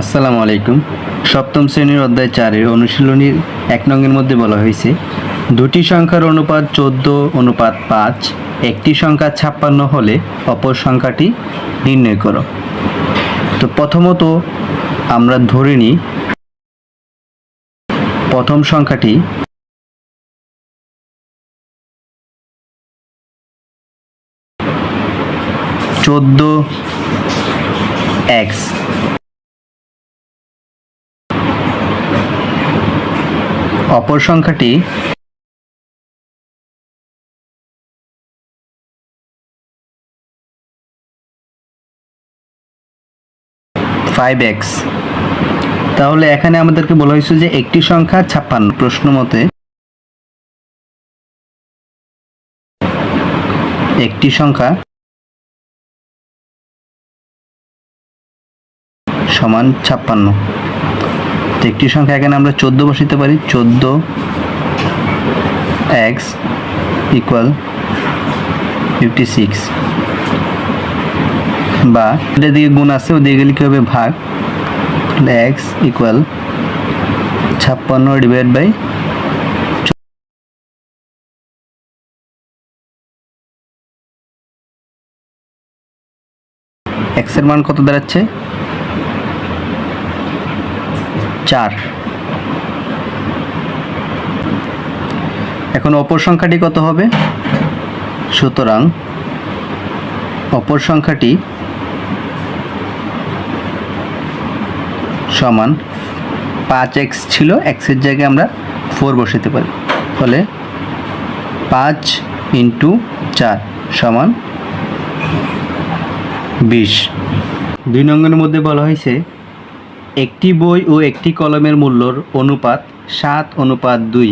আসসালামু আলাইকুম। সপ্তম শ্রেণির অধ্যায় চারের অনুশীলনীর এক নঙ্গের মধ্যে বলা হয়েছে, দুটি সংখ্যার অনুপাত চোদ্দ, অনুপাত পাঁচ, একটি সংখ্যা ছাপ্পান্ন হলে অপর সংখ্যাটি নির্ণয় করো। তো প্রথমত আমরা ধরে নিই, প্রথম সংখ্যাটি চোদ্দ এক্স। অপর সংখ্যাটি ফাইভ এক্স তাহলে এখানে আমাদেরকে বলা হয়েছে যে একটি সংখ্যা ছাপ্পান্ন প্রশ্ন মতে একটি সংখ্যা সমান ছাপ্পান্ন। তো একটি সংখ্যা এখানে আমরা চোদ্দ বসাতে পারি। চোদ্দ এক্স ইকুয়াল ফিফটি সিক্স বা এটা দিকে গুণ আছে, ওদিকে গেলে কী হবে? ভাগ। এক্স ইকুয়াল ছাপ্পান্ন ডিভাইড বাই এক্সের মান কত দাঁড়াচ্ছে? চার। এখন অপর সংখ্যাটি কত হবে? সুতরাং অপর সংখ্যাটি সমান পাঁচ এক্স ছিল এক্সের জায়গায় আমরা ফোর বসাতে পারি। ফলে পাঁচ ইন্টু চার সমান বিশ। দুই নম্বরের মধ্যে বলা হয়েছে একটি বই ও একটি কলমের মূল্যর অনুপাত সাত অনুপাত দুই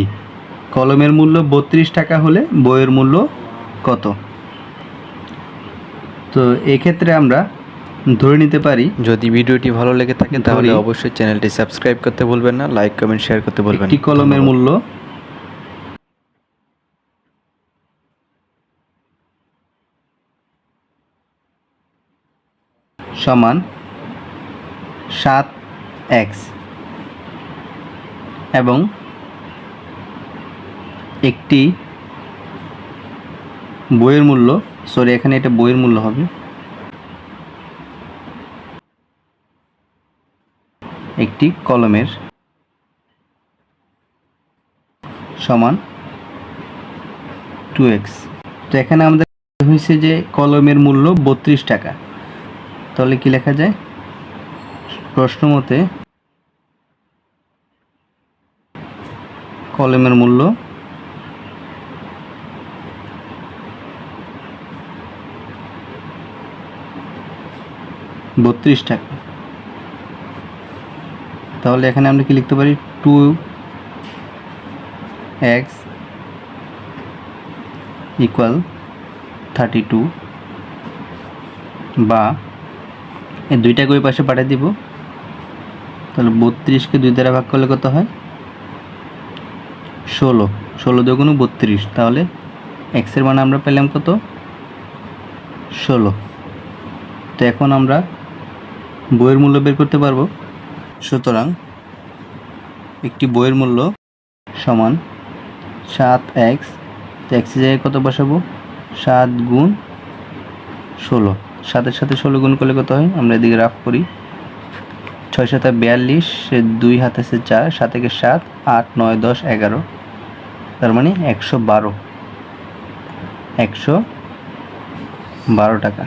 কলমের মূল্য বত্রিশ টাকা হলে বইয়ের মূল্য কত তো এক্ষেত্রে আমরা ধরে নিতে পারি যদি ভিডিওটি ভালো লেগে থাকে তাহলে। অবশ্যই চ্যানেলটি সাবস্ক্রাইব করতে ভুলবেন না লাইক কমেন্ট শেয়ার করতে ভুলবেন একটি। কলমের মূল্য সমান সাত এক্স এবং একটি বইয়ের মূল্য সরি এখানে এটা বইয়ের মূল্য হবে। একটি কলমের সমান টু এক্স তো এখানে আমাদের হয়েছে যে কলমের মূল্য বত্রিশ টাকা। তাহলে কি লেখা যায়? প্রশ্ন মতে কলমের মূল্য? বত্রিশ টাকা। তাহলে এখানে আমরা কি লিখতে পারি? Two X equal thirty two বা এই দুইটাকে ওই পাশে পাঠিয়ে দিব। তাহলে বত্রিশকে দুই দ্বারা ভাগ করলে কত হয়? ষোলো ষোলো দুগুণ বত্রিশ, তাহলে এক্সের মান আমরা পেলাম কত? ষোলো। তো এখন আমরা বইয়ের মূল্য বের করতে পারব। সুতরাং একটি বইয়ের মূল্য সমান সাত এক্স তো এক্সের জায়গায় কত বসাবো? সাত গুণ ষোলো। সাতের সাথে ষোলো গুণ করলে কত হয়? আমরা এদিকে রাফ করি। ছয় সাথে বিয়াল্লিশ দুই হাতে সে চার, সাত থেকে সাত, আট, নয়, দশ, এগারো। তার মানে একশো বারো। একশো বারো টাকা।